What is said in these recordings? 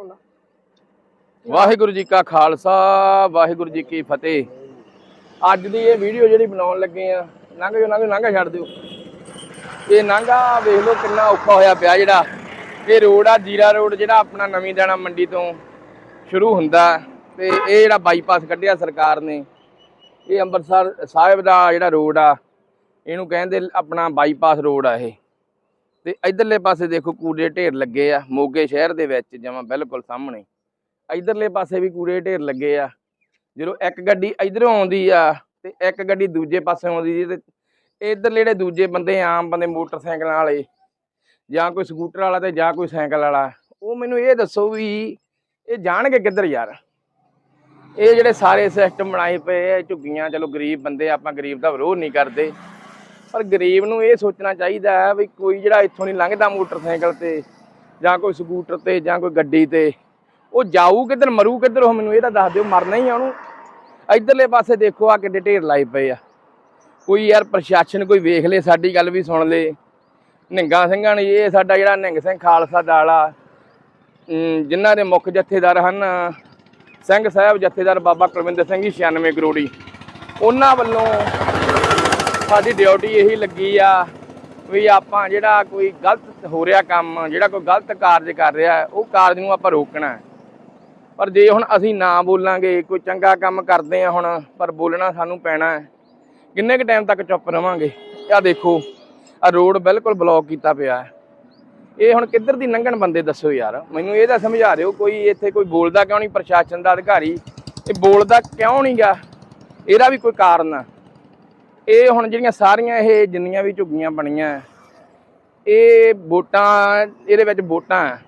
ਆਉਂਦਾ। ਵਾਹਿਗੁਰੂ ਜੀ ਕਾ ਖਾਲਸਾ, ਵਾਹਿਗੁਰੂ ਜੀ ਕੀ ਫਤਿਹ। ਅੱਜ ਦੀ ਇਹ ਵੀਡੀਓ ਜਿਹੜੀ ਬਣਾਉਣ ਲੱਗੇ ਆ, ਲੰਘ ਜੋ ਲੰਘ ਲੰਘਾ ਛੱਡ ਦਿਓ। ਇਹ ਲੰਘਾ, ਵੇਖ ਲਓ ਕਿੰਨਾ ਔਖਾ ਹੋਇਆ ਪਿਆ ਜਿਹੜਾ। ਇਹ ਰੋਡ ਆ, ਜੀਰਾ ਰੋਡ, ਜਿਹੜਾ ਆਪਣਾ ਨਵੀਂ ਦਾਣਾ ਮੰਡੀ ਤੋਂ ਸ਼ੁਰੂ ਹੁੰਦਾ। ਤੇ ਇਹ ਜਿਹੜਾ ਬਾਈਪਾਸ ਕੱਢਿਆ ਸਰਕਾਰ ਨੇ, ਇਹ ਅੰਮ੍ਰਿਤਸਰ ਸਾਹਿਬ ਦਾ ਜਿਹੜਾ ਰੋਡ ਆ, ਇਹਨੂੰ ਕਹਿੰਦੇ ਆਪਣਾ ਬਾਈਪਾਸ ਰੋਡ ਆ ਇਹ। ਤੇ ਇਧਰਲੇ ਪਾਸੇ ਦੇਖੋ ਕੂੜੇ ਢੇਰ ਲੱਗੇ ਆ, ਮੋਗੇ ਸ਼ਹਿਰ ਦੇ ਵਿੱਚ ਜਮਾਂ ਬਿਲਕੁਲ ਸਾਹਮਣੇ। ਇਧਰਲੇ ਪਾਸੇ ਵੀ ਕੂੜੇ ਢੇਰ ਲੱਗੇ ਆ। ਜਦੋਂ ਇੱਕ ਗੱਡੀ ਇਧਰੋਂ ਆਉਂਦੀ ਆ ਤੇ ਇੱਕ ਗੱਡੀ ਦੂਜੇ ਪਾਸੇ ਆਉਂਦੀ ਜੀ ਤੇ ਇਧਰ ਜਿਹੜੇ ਦੂਜੇ ਬੰਦੇ ਆਮ ਬੰਦੇ ਮੋਟਰਸਾਈਕਲਾਂ ਵਾਲੇ ਜਾਂ ਕੋਈ ਸਕੂਟਰ ਵਾਲਾ ਤੇ ਜਾਂ ਕੋਈ ਸਾਈਕਲ ਵਾਲਾ, ਉਹ ਮੈਨੂੰ ਇਹ ਦੱਸੋ ਵੀ ਇਹ ਜਾਣਗੇ ਕਿੱਧਰ ਯਾਰ? ਇਹ ਜਿਹੜੇ ਸਾਰੇ ਸਿਸਟਮ ਬਣਾਏ ਪਏ ਆ ਝੁੱਗੀਆਂ, ਚਲੋ ਗਰੀਬ ਬੰਦੇ ਆਪਾਂ ਗਰੀਬ ਦਾ ਵਿਰੋਧ ਨਹੀਂ ਕਰਦੇ। ਪਰ ਗਰੀਬ ਨੂੰ ਇਹ ਸੋਚਣਾ ਚਾਹੀਦਾ ਹੈ ਵੀ ਕੋਈ ਜਿਹੜਾ ਇੱਥੋਂ ਨਹੀਂ ਲੰਘਦਾ ਮੋਟਰਸਾਈਕਲ ਤੇ ਜਾਂ ਕੋਈ ਸਕੂਟਰ ਤੇ ਜਾਂ ਕੋਈ ਗੱਡੀ ਤੇ, ਉਹ ਜਾਊ ਕਿੱਧਰ, ਮਰੂ ਕਿੱਧਰ, ਉਹ ਮੈਨੂੰ ਇਹ ਤਾਂ ਦੱਸ ਦਿਓ, ਮਰਨਾ ਹੀ ਆ ਉਹਨੂੰ। ਇਧਰਲੇ ਪਾਸੇ ਦੇਖੋ ਆ ਕਿੱਡੇ ਢੇਰ ਲਾਏ ਪਏ ਆ। ਕੋਈ ਯਾਰ ਪ੍ਰਸ਼ਾਸਨ ਕੋਈ ਵੇਖ ਲੇ, ਸਾਡੀ ਗੱਲ ਵੀ ਸੁਣ ਲੇ। ਨਿੰਗਾ ਸਿੰਘਾਂ ਨੇ ਇਹ ਸਾਡਾ ਜਿਹੜਾ ਨਿੰਗ ਸਿੰਘ ਖਾਲਸਾ ਦਲ ਆ ਅਮ ਜਿਨ੍ਹਾਂ ਦੇ ਮੁੱਖ ਜਥੇਦਾਰ ਹਨ, ਸਿੰਘ ਸਾਹਿਬ ਜਥੇਦਾਰ ਬਾਬਾ ਕੁਲਵਿੰਦਰ ਸਿੰਘ ਜੀ 96 ਕਰੋੜੀ। ਉਹਨਾਂ ਵੱਲੋਂ ਸਾਡੀ ਡਿਊਟੀ ਇਹੀ ਲੱਗੀ ਆ ਵੀ ਆਪਾਂ ਜਿਹੜਾ ਕੋਈ ਗਲਤ ਹੋ ਰਿਹਾ ਕੰਮ, ਜਿਹੜਾ ਕੋਈ ਗਲਤ ਕਾਰਜ ਕਰ ਰਿਹਾ, ਉਹ ਕਾਰਜ ਨੂੰ ਆਪਾਂ ਰੋਕਣਾ ਪਰ ਜੇ ਹੁਣ ਅਸੀਂ ਨਾ ਬੋਲਾਂਗੇ, ਕੋਈ ਚੰਗਾ ਕੰਮ ਕਰਦੇ ਆ ਹੁਣ, ਪਰ ਬੋਲਣਾ ਸਾਨੂੰ ਪੈਣਾ ਹੈ, ਕਿੰਨੇ ਕੁ ਟਾਈਮ ਤੱਕ ਚੁੱਪ ਰਵਾਂਗੇ? ਆ ਦੇਖੋ ਆ ਰੋਡ ਬਿਲਕੁਲ ਬਲੌਕ ਕੀਤਾ ਪਿਆ ਹੈ। ਇਹ ਹੁਣ ਕਿੱਧਰ ਦੀ ਲੰਘਣ ਬੰਦੇ ਦੱਸੋ ਯਾਰ? ਮੈਨੂੰ ਇਹ ਤਾਂ ਸਮਝਾ ਦਿਓ, ਕੋਈ ਇੱਥੇ ਕੋਈ ਬੋਲਦਾ ਕਿਉਂ ਨਹੀਂ, ਪ੍ਰਸ਼ਾਸਨ ਦਾ ਅਧਿਕਾਰੀ? ਇਹ ਬੋਲਦਾ ਕਿਉਂ ਨਹੀਂਗਾ ਇਹਦਾ ਵੀ ਕੋਈ ਕਾਰਨ ਆ। ਇਹ ਹੁਣ ਜਿਹੜੀਆਂ ਸਾਰੀਆਂ ਇਹ ਜਿੰਨੀਆਂ ਵੀ ਝੁੱਗੀਆਂ ਬਣੀਆਂ, ਇਹ ਵੋਟਾਂ, ਇਹਦੇ ਵਿੱਚ ਵੋਟਾਂ ਹੈ।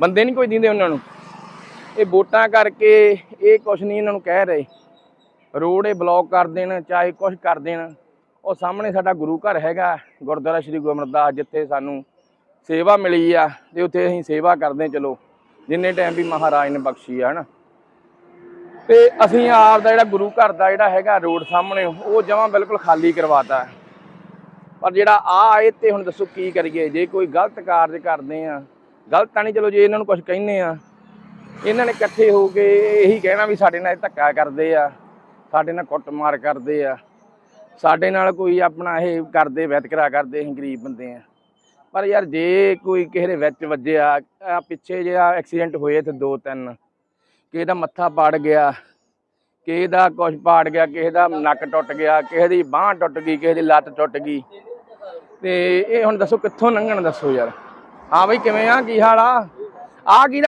ਬੰਦੇ ਨਹੀਂ ਕੋਈ ਦਿੰਦੇ ਉਹਨਾਂ ਨੂੰ। ਇਹ ਵੋਟਾਂ ਕਰਕੇ ਇਹ ਕੁਛ ਨਹੀਂ ਇਹਨਾਂ ਨੂੰ ਕਹਿ ਰਹੇ। ਰੋਡ ਇਹ ਬਲੌਕ ਕਰ ਦੇਣ, ਚਾਹੇ ਕੁਛ ਕਰ ਦੇਣ। ਉਹ ਸਾਹਮਣੇ ਸਾਡਾ ਗੁਰੂ ਘਰ ਹੈਗਾ, ਗੁਰਦੁਆਰਾ ਸ੍ਰੀ ਗੁਰੂ ਅਮਰਦਾਸ, ਜਿੱਥੇ ਸਾਨੂੰ ਸੇਵਾ ਮਿਲੀ ਆ ਤੇ ਉੱਥੇ ਅਸੀਂ ਸੇਵਾ ਕਰਦੇ ਚਲੋ। ਜਿੰਨੇ ਟਾਈਮ ਵੀ ਮਹਾਰਾਜ ਨੇ ਬਖਸ਼ੀ ਆ, ਹਨਾ। ਤੇ ਅਸੀਂ ਆਪ ਦਾ ਜਿਹੜਾ ਗੁਰੂ ਘਰ ਦਾ ਜਿਹੜਾ ਹੈਗਾ ਰੋਡ ਸਾਹਮਣੇ, ਉਹ ਜਮਾਂ ਬਿਲਕੁਲ ਖਾਲੀ ਕਰਵਾਤਾ ਹੈ। ਪਰ ਜਿਹੜਾ ਆ ਇਹ ਤੇ ਹੁਣ ਦੱਸੋ ਕੀ ਕਰੀਏ ਜੇ ਕੋਈ ਗਲਤ ਕਾਰਜ ਕਰਦੇ ਆ, ਗਲਤ ਤਾਂ ਨਹੀਂ, ਚਲੋ ਜੇ ਇਹਨਾਂ ਨੂੰ ਕੁਝ ਕਹਿੰਨੇ ਆ, ਇਹਨਾਂ ਨੇ ਇਕੱਠੇ ਹੋ ਕੇ ਇਹੀ ਕਹਿਣਾ ਵੀ ਸਾਡੇ ਨਾਲ ਇਹ ਧੱਕਾ ਕਰਦੇ ਆ, ਸਾਡੇ ਨਾਲ ਕੁੱਟਮਾਰ ਕਰਦੇ ਆ, ਸਾਡੇ ਨਾਲ ਕੋਈ ਆਪਣਾ ਇਹ ਕਰਦੇ, ਵਿਤਕਰਾ ਕਰਦੇ, ਅਸੀਂ ਗਰੀਬ ਬੰਦੇ ਆ ਪਰ ਯਾਰ ਜੇ ਕੋਈ ਕਿਸੇ ਦੇ ਵਿੱਚ ਵੱਜਿਆ ਪਿੱਛੇ ਜਿਹੜਾ ਐਕਸੀਡੈਂਟ ਹੋਏ ਤੇ ਦੋ ਤਿੰਨ ਕਿਸੇ ਦਾ ਮੱਥਾ ਪਾੜ ਗਿਆ, ਕਿਸੇ ਦਾ ਕੁਛ ਪਾੜ ਗਿਆ, ਕਿਸੇ ਦਾ ਨੱਕ ਟੁੱਟ ਗਿਆ, ਕਿਸੇ ਦੀ ਬਾਹ ਟੁੱਟ ਗਈ, ਕਿਸੇ ਦੀ ਲੱਤ ਟੁੱਟ ਗਈ। ਤੇ ਇਹ ਹੁਣ ਦੱਸੋ ਕਿੱਥੋਂ ਲੰਘਣ ਦੱਸੋ ਯਾਰ। ਹਾਂ ਬਈ ਕਿਵੇਂ ਆ? ਕੀ ਹਾਲ ਆ? ਆ ਕੀ